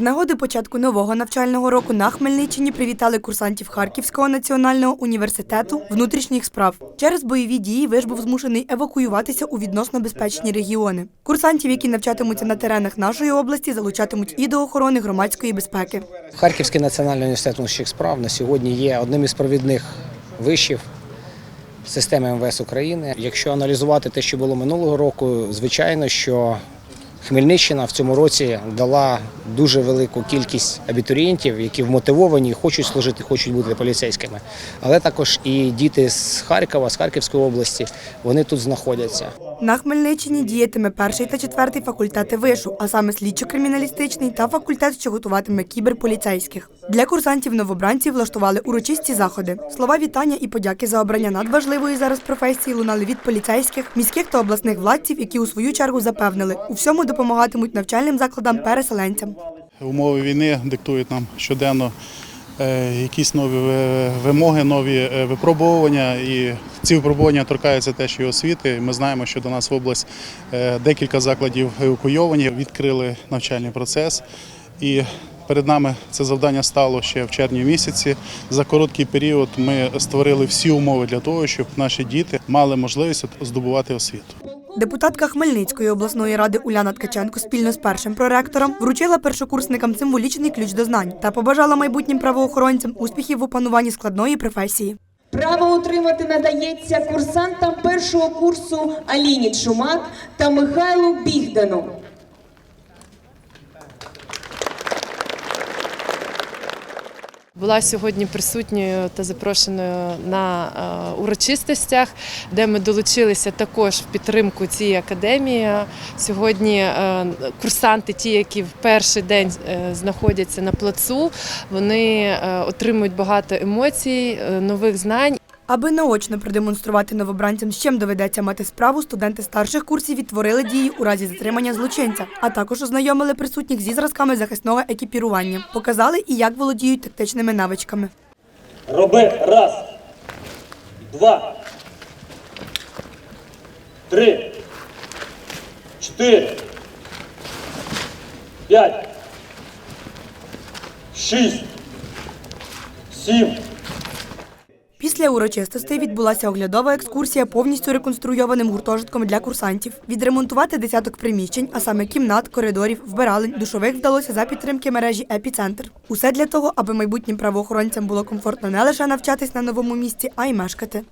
нагоди початку нового навчального року на Хмельниччині привітали курсантів Харківського національного університету внутрішніх справ. Через бойові дії виш був змушений евакуюватися у відносно безпечні регіони. Курсантів, які навчатимуться на теренах нашої області, залучатимуть і до охорони громадської безпеки. Харківський національний університет внутрішніх справ на сьогодні є одним із провідних вишів системи МВС України. Якщо аналізувати те, що було минулого року, звичайно, що Хмельниччина в цьому році дала дуже велику кількість абітурієнтів, які вмотивовані, хочуть служити, хочуть бути поліцейськими. Але також і діти з Харкова, з Харківської області, вони тут знаходяться. На Хмельниччині діятиме перший та четвертий факультети вишу, а саме слідчо-криміналістичний та факультет, що готуватиме кіберполіцейських. Для курсантів новобранців влаштували урочисті заходи. Слова вітання і подяки за обрання надважливої зараз професії лунали від поліцейських, міських та обласних владців, які у свою чергу запевнили, у всьому допомагатимуть навчальним закладам переселенцям. Умови війни диктують нам щоденно е, якісь нові е, вимоги, нові е, випробовування. І ці випробування торкаються теж і освіти. Ми знаємо, що до нас в область е, декілька закладів евакуйовані, відкрили навчальний процес. І перед нами це завдання стало ще в червні місяці. За короткий період ми створили всі умови для того, щоб наші діти мали можливість здобувати освіту. Депутатка Хмельницької обласної ради Уляна Ткаченко спільно з першим проректором вручила першокурсникам символічний ключ до знань та побажала майбутнім правоохоронцям успіхів в опануванні складної професії. Право отримати надається курсантам першого курсу Аліні Чумак та Михайлу Бігдану. Була сьогодні присутньою та запрошеною на е, урочистостях, де ми долучилися також в підтримку цієї академії. Сьогодні е, курсанти, ті, які в перший день е, знаходяться на плацу, вони отримують багато емоцій, нових знань. Аби наочно продемонструвати новобранцям, з чим доведеться мати справу, студенти старших курсів відтворили дії у разі затримання злочинця, а також ознайомили присутніх зі зразками захисного екіпірування. Показали і як володіють тактичними навичками. Роби раз, два, три, чотири, п'ять, шість, сім. Після урочистостей відбулася оглядова екскурсія повністю реконструйованим гуртожитком для курсантів. Відремонтувати десяток приміщень, а саме кімнат, коридорів, вбиралень, душових вдалося за підтримки мережі Епіцентр. Усе для того, аби майбутнім правоохоронцям було комфортно не лише навчатись на новому місці, а й мешкати.